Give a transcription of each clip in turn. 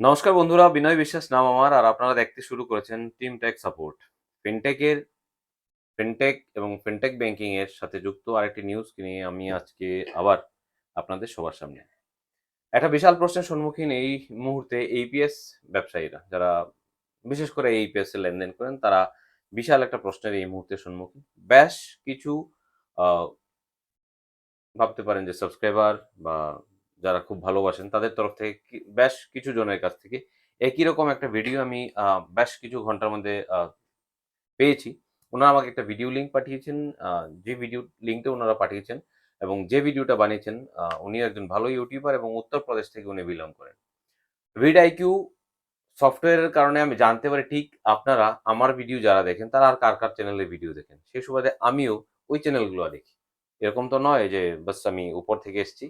নমস্কার বন্ধুরা, বিনয় বিশ্বাস নাম আমার, আর আপনারা দেখতে শুরু করেছেন টিম টেক সাপোর্ট ফিনটেকের ফিনটেক এবং ফিনটেক ব্যাংকিং এর সাথে যুক্ত আরেকটি নিউজ নিয়ে আমি আজকে আবার আপনাদের সবার সামনে। একটা বিশাল প্রশ্নের সম্মুখীন এই মুহূর্তে এইপিএস ব্যবসায়ীরা, যারা বিশেষ করে এইপিএস এ লেনদেন করেন, তারা বিশাল একটা প্রশ্নের এই মুহূর্তে সম্মুখীন। বেশ কিছু ভাবতে পারেন যে সাবস্ক্রাইবার বা যারা খুব ভালোবাসেন, তাদের তরফ থেকে বেশ কিছু জনের কাছ থেকে একই রকম একটা ভিডিও আমি বেশ কিছু ঘণ্টার মধ্যে পেয়েছি। ওনারা আমাকে একটা ভিডিও লিঙ্ক পাঠিয়েছেন যে ভিডিও লিঙ্কটা ওনারা পাঠিয়েছেন এবং যে ভিডিওটা বানিয়েছেন উনি একজন ভালো ইউটিউবার এবং উত্তরপ্রদেশ থেকে উনি বিলং করেন। ভিড আইকিউ সফটওয়্যারের কারণে আমি জানতে পারি, ঠিক আপনারা, আমার ভিডিও যারা দেখেন, তারা আর কার কার চ্যানেলে ভিডিও দেখেন? সেই সুবাদে আমিও ওই চ্যানেলগুলো দেখি। এরকম তো নয় যে, বাস আমি উপর থেকে এসেছি।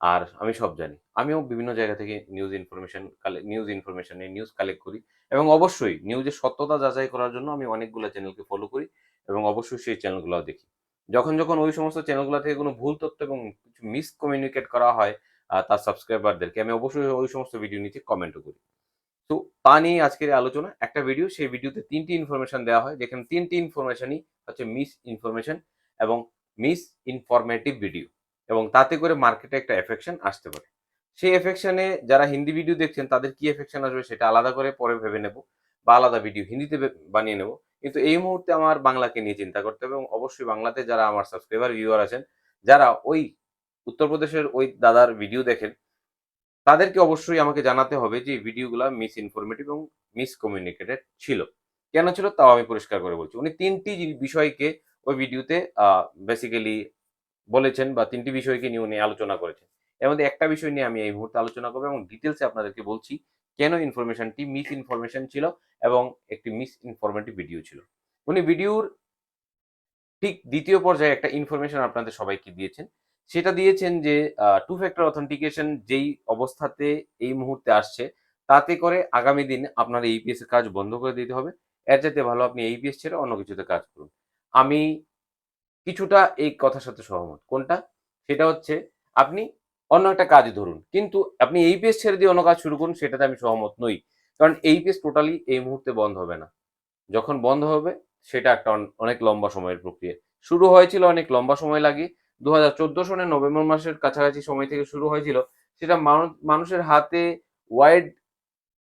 আর আমি সব জানি। আমিও বিভিন্ন জায়গা থেকে news information news information news collect করি এবং অবশ্যই নিউজের সত্যতা যাচাই করার জন্য আমি অনেকগুলো চ্যানেলকে ফলো করি এবং অবশ্যই সেই চ্যানেলগুলো দেখি। যখন যখন ওই সমস্ত চ্যানেলগুলো থেকে কোনো ভুল তথ্য এবং কিছু মিসকমিউনিকেট করা হয় তার সাবস্ক্রাইবারদেরকে আমি অবশ্যই ওই সমস্ত ভিডিও নিচে কমেন্টও করি। তো তা নিয়ে আজকের আলোচনা। একটা ভিডিও সেই ভিডিওতে তিনটি ইনফরমেশন দেওয়া হয়। যেখানে তিনটি ইনফরমেশনই হচ্ছে মিস ইনফরমেশন এবং মিস ইনফরমেটিভ ভিডিও এবং তাতে করে মার্কেটে একটা এফেকশন আসতে পারে। সেই এফেকশনে যারা হিন্দি ভিডিও দেখছেন, তাদের কি এফেকশন আসবে সেটা আলাদা করে পরে ভেবে নেব বা আলাদা ভিডিও হিন্দিতে বানিয়ে নেব। কিন্তু এই মুহূর্তে আমার বাংলাকে নিয়ে চিন্তা করতে হবে এবং অবশ্যই বাংলাতে যারা আমার সাবস্ক্রাইবার ভিউয়ার আছেন, যারা ওই উত্তরপ্রদেশের ওই দাদার ভিডিও দেখেন, তাদেরকে অবশ্যই আমাকে জানাতে হবে যে ভিডিওগুলো মিস ইনফরমেটিভ এবং মিস কমিউনিকেটেড ছিল। কেন ছিল? তাও আমি পরিষ্কার করে বলছি। উনি তিনটি বিষয়কে ওই ভিডিওতে বেসিক্যালি বলেছেন বা তিনটি বিষয়কে নিয়ে উনি আলোচনা করেছেন। এর মধ্যে একটা বিষয় নিয়ে আমি এই মুহূর্তে আলোচনা করব এবং ডিটেলসে আপনাদেরকে বলছি, কেন ইনফরমেশনটি মিস ইনফরমেশন ছিল এবং একটি মিস ইনফরমেটিভ ভিডিও ছিল। উনি ভিডিওর ঠিক দ্বিতীয় পর্যায়ে একটা ইনফরমেশন আপনাদের সবাইকে দিয়েছেন। সেটা দিয়েছেন যে টু ফ্যাক্টর অথেন্টিকেশন যেই অবস্থাতে এই মুহূর্তে আসছে, তাতে করে আগামী দিন আপনার এইপিএস এর কাজ বন্ধ করে দিতে হবে। এর যাতে ভালো আপনি এইপিএস ছেড়ে অন্য কিছুতে কাজ করুন। আমি কিছুটা এই কথার সাথে সহমত। কোনটা? সেটা হচ্ছে আপনি অন্য একটা কাজ ধরুন। কিন্তু আপনি এই এইপিএস ছেড়ে দিয়ে অন্য কাজ শুরু করুন, সেটাতে আমি সহমত নই। কারণ এই এইপিএস টোটালি এই মুহূর্তে বন্ধ হবে না। যখন বন্ধ হবে, সেটা একটা অনেক লম্বা সময়ের প্রক্রিয়া। শুরু হয়েছিল অনেক লম্বা সময় লাগে। দু হাজার চোদ্দ সনের নভেম্বর মাসের কাছাকাছি সময় থেকে শুরু হয়েছিল, সেটা মানুষ মানুষের হাতে ওয়াইড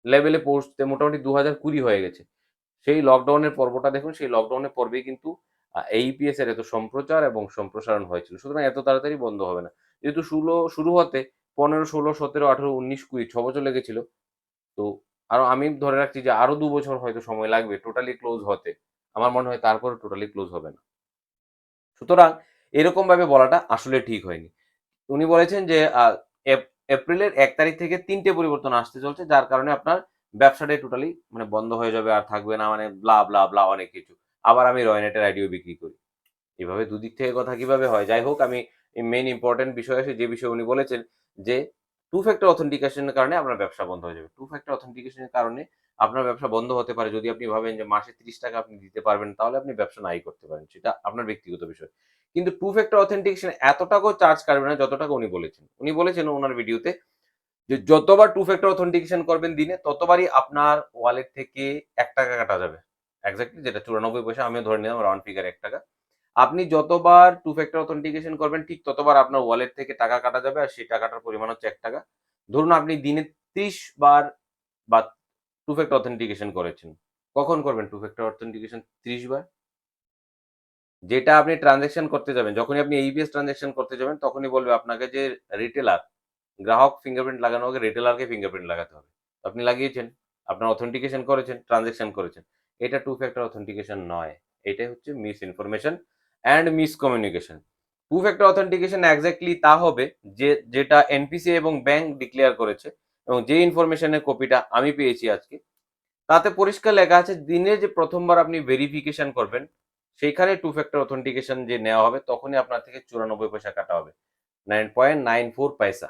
লেভেলে পৌঁছতে মোটামুটি দু হাজার কুড়ি হয়ে গেছে। সেই লকডাউনের পর্বটা দেখুন, সেই লকডাউনের পর্বেই কিন্তু এইপিএস এর এত সম্প্রচার এবং সম্প্রসারণ হয়েছিল। সুতরাং এত তাড়াতাড়ি বন্ধ হবে না। যেহেতু ষোলো, শুরু হতে পনেরো, ষোলো, সতেরো, আঠেরো, উনিশ, কুড়ি, ছ বছর লেগেছিল, তো আরও আমি ধরে রাখছি যে আরও দু বছর হয়তো সময় লাগবে টোটালি ক্লোজ হতে। আমার মনে হয় তারপরে টোটালি ক্লোজ হবে না। সুতরাং এরকম ভাবে বলাটা আসলে ঠিক হয়নি। উনি বলেছেন যে এপ্রিলের এক তারিখ থেকে তিনটে পরিবর্তন আসতে চলছে, যার কারণে আপনার ব্যবসাটাই টোটালি মানে বন্ধ হয়ে যাবে আর থাকবে না মানে ব্লা ব্লা ব্লা অনেক কিছু। আবার আমি রয়নেটের আইডিও বিক্রি করি। এভাবে দুদিক থেকে কথা কীভাবে হয়? যাই হোক, আমি মেইন ইম্পর্টেন্ট বিষয় আছে যে বিষয়ে উনি বলেছেন যে টু ফ্যাক্টর অথেন্টিকেশনের কারণে আপনার ব্যবসা বন্ধ হয়ে যাবে। টু ফ্যাক্টর অথেন্টিকেশনের কারণে আপনার ব্যবসা বন্ধ হতে পারে। যদি আপনি ভাবেন যে মাসে তিরিশ টাকা আপনি দিতে পারবেন, তাহলে আপনি ব্যবসা নাই করতে পারেন। সেটা আপনার ব্যক্তিগত বিষয়। কিন্তু টু ফ্যাক্টর অথেন্টিকেশন এত টাকাও চার্জ কাটবে না যত টাকা উনি বলেছেন। উনি বলেছেন ওনার ভিডিওতে যে যতবার টু ফ্যাক্টর অথেন্টিকেশন করবেন দিনে, ততবারই আপনার ওয়ালেট থেকে এক টাকা কাটা যাবে। এক্স্যাক্টলি যেটা চুরানব্বই পয়সা, আমিও ধরে নিলাম রাউন্ড ফিগার এক টাকা। আপনি যতবার টু ফ্যাক্টর অথেন্টিকেশন করবেন, ঠিক ততবার আপনার ওয়ালেট থেকে টাকা কাটা যাবে আর সেই টাকাটার পরিমাণ হচ্ছে এক টাকা। ধরুন আপনি দিনে ত্রিশ বার বা টু ফ্যাক্টর অথেন্টিকেশন করেছেন, কখন করবেন টু ফ্যাক্টর অথেন্টিকেশন ত্রিশ বার? যেটা আপনি ট্রানজেকশন করতে যাবেন, যখনই আপনি এইবিএস ট্রানজেকশন করতে যাবেন, তখনই বলবে আপনাকে যে রিটেলার গ্রাহক ফিঙ্গারপ্রিন্ট লাগানো আগে রিটেলারকে ফিঙ্গারপ্রিন্ট লাগাতে হবে। আপনি লাগিয়েছেন, আপনার অথেন্টিকেশন করেছেন ট্রানজেকশন করেছেন। এটা টু ফ্যাক্টর অথেন্টিকেশন নয়। এটাই হচ্ছে miss information and miss communication two factor authentication exactly তা হবে যে, যেটা এনপিসি এবং ব্যাংক ডিক্লেয়ার করেছে এবং যে ইনফরমেশনের কপিটা আমি পেয়েছি আজকে, তাতে পরিষ্কার লেখা আছে দিনে যে প্রথমবার আপনি ভেরিফিকেশন করবেন, সেইখানে টু ফ্যাক্টর অথেন্টিকেশন যে নেওয়া হবে, তখনই আপনার থেকে চুরানব্বই পয়সা কাটা হবে। নাইন পয়েন্ট নাইন ফোর পয়সা।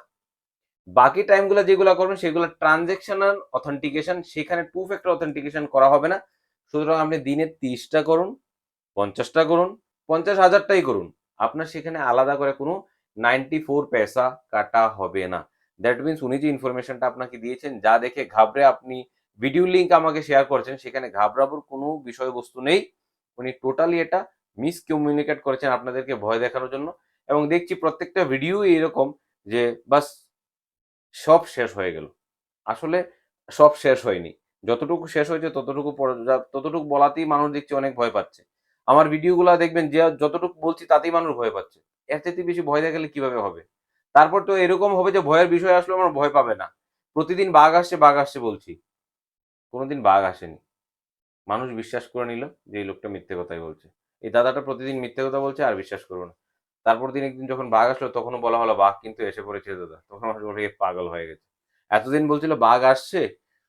বাকি টাইমগুলো যেগুলো করবেন, সেগুলো ট্রানজেকশনাল অথেন্টিকেশন সেখানে টু ফ্যাক্টর অথেন্টিকেশন করা হবে না। সুতরাং আপনি দিনে তিরিশটা করুন, পঞ্চাশটা করুন, পঞ্চাশ হাজারটাই করুন। আপনার সেখানে আলাদা করে কোনো নাইনটি ফোর পয়সা কাটা হবে না। দ্যাট মিনস উনি যে ইনফরমেশনটা আপনাকে দিয়েছেন, যা দেখে ঘাবড়ে আপনি ভিডিও লিঙ্ক আমাকে শেয়ার করছেন, সেখানে ঘাবড়াবোর কোনো বিষয়বস্তু নেই। উনি টোটালি এটা মিস কমিউনিকেট করেছেন আপনাদেরকে ভয় দেখানোর জন্য। এবং দেখছি প্রত্যেকটা ভিডিও এরকম যে বাস সব শেষ হয়ে গেল। আসলে সব শেষ হয়নি। যতটুকু শেষ হয়েছে ততটুকু ততটুকু বলাতেই মানুষ দেখছি অনেক ভয় পাচ্ছে। আমার ভিডিওগুলো দেখবেন যে যতটুকু বলছি তাতেই মানুষ ভয় পাচ্ছে। এর থেকে বেশি ভয় দেখালে কীভাবে হবে? তারপর তো এরকম হবে যে ভয়ের বিষয় আসলে আমার ভয় পাবে না। প্রতিদিন বাঘ আসছে বাঘ আসছে বলছি। কোনোদিন বাঘ আসেনি। মানুষ বিশ্বাস করে নিল যে এই লোকটা মিথ্যে কথাই বলছে। এই দাদাটা প্রতিদিন মিথ্যে কথা বলছে আর বিশ্বাস করব না। তারপর দিন একদিন যখন বাঘ আসলো তখনও বলা হলো, বাঘ কিন্তু এসে পড়েছে দাদা। তখন আমার পাগল হয়ে গেছে। এতদিন বলছিল, বাঘ আসছে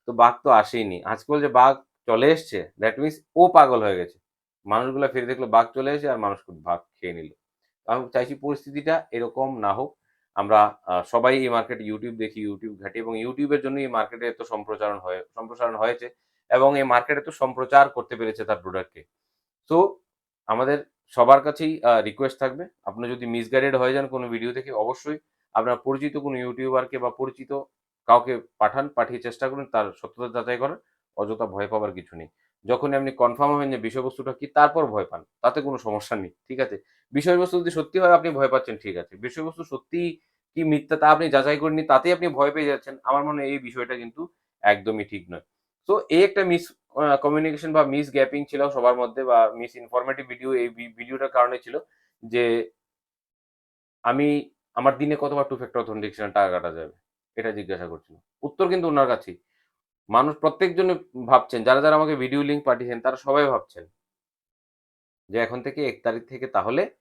তো বাঘ তো আসেইনি। আজকে বলছে বাঘ চলে এসছে দ্যাট মিনস ও পাগল হয়ে গেছে। মানুষগুলো ফিরে দেখল বাঘ চলে এসে আর মানুষ বাঘ খেয়ে নিল। আমি চাইছি পরিস্থিতিটা এরকম না হোক। আমরা সবাই এই মার্কেটে ইউটিউব দেখি ইউটিউব ঘাটি এবং ইউটিউবের জন্য এই মার্কেটে এত সম্প্রচারণ হয়ে, সম্প্রসারণ হয়েছে এবং এই মার্কেটে তো সম্প্রচার করতে পেরেছে তার প্রোডাক্টকে তো আমাদের সবার কাছেই রিকোয়েস্ট থাকবে। আপনি যদি মিসগাইডেড হয়ে যান কোনো ভিডিও থেকে অবশ্যই আপনার পরিচিত কোনো ইউটিউবারকে বা পরিচিত কাউকে পাঠান, পাঠিয়ে চেষ্টা করুন, তার সত্যতা যাচাই করার অযথা ভয় পাওয়ার কিছু নেই। যখনই আপনি কনফার্ম হবেন যে বিষয়বস্তুটা কি, তারপর ভয় পান, তাতে কোনো সমস্যা নেই, ঠিক আছে? বিষয়বস্তু যদি সত্যি হয়, আপনি ভয় পাচ্ছেন, ঠিক আছে। বিষয়বস্তু সত্যি কি মিথ্যা, তা আপনি যাচাই করেননি তাতেই আপনি ভয় পেয়ে যাচ্ছেন, আমার মনে হয় এই বিষয়টা কিন্তু একদমই ঠিক নয়। তো এই একটা মিস কমিউনিকেশন বা মিস গ্যাপিং ছিল সবার মধ্যে বা মিস ইনফরমেটিভ ভিডিও এই ভিডিওটার কারণে ছিল যে আমি, আমার দিনে কতবার টু ফ্যাক্টর অথেন্টিকেশন টাকা কাটা যাবে? এটা জিজ্ঞাসা করছিল। উত্তর কিন্তু ওনার কাছেই। মানুষ প্রত্যেকজন ভাবছেন, যারা যারা আমাকে ভিডিও লিঙ্ক পাঠিয়েছেন, তারা সবাই ভাবছেন যে এখন থেকে এক তারিখ থেকে তাহলে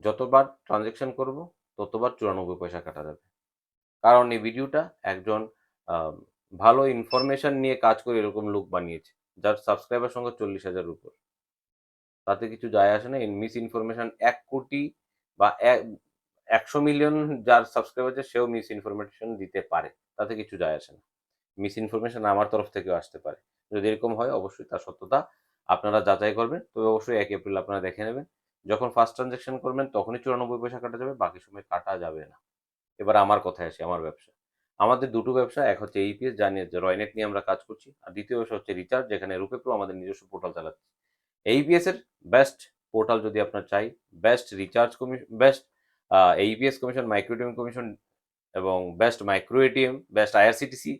যতবার ট্রানজেকশন করব, ততবার চুরানব্বই পয়সা কাটা যাবে। কারণ এই ভিডিওটা একজন ভালো ইনফরমেশন নিয়ে কাজ করে এরকম লোক বানিয়েছে, যার সাবস্ক্রাইবার সংখ্যা চল্লিশ হাজার উপর। তাতে কিছু যায় আসে না মিস ইনফরমেশন এক কোটি বা এক- একশো মিলিয়ন যার সাবস্ক্রাইবার আছে, সেও মিস ইনফরমেশন দিতে পারে। তাতে কিছু যায় আসে না। মিস ইনফরমেশন আমার তরফ থেকেও আসতে পারে। যদি এরকম হয়, অবশ্যই তার সত্যতা আপনারা যাচাই করবেন। তবে অবশ্যই এক এপ্রিল আপনারা দেখে নেবেন। যখন ফার্স্ট ট্রানজ্যাকশন করবেন, তখনই চুরানব্বই পয়সা কাটা যাবে, বাকি সময় কাটা যাবে না। এবার আমার কথায় আসি, আমার ব্যবসা। আমাদের দুটো ব্যবসা, এক হচ্ছে এইপিএস জানিয়ে রয়নেট নিয়ে আমরা কাজ করছি, আর দ্বিতীয় ব্যবসা হচ্ছে রিচার্জ যেখানে রূপে প্রো আমাদের নিজস্ব পোর্টাল চালাচ্ছি। এইপিএস এর বেস্ট পোর্টাল যদি আপনার চাই best recharge commission best AEPS commission micro ATM commission এবং best micro ATM best IRCTC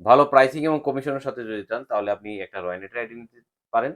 ভালো প্রাইসিং এবং কমিশনের সাথে যদি চান, তাহলে আপনি একটা রয়নেটের আইডি নিতে পারেন।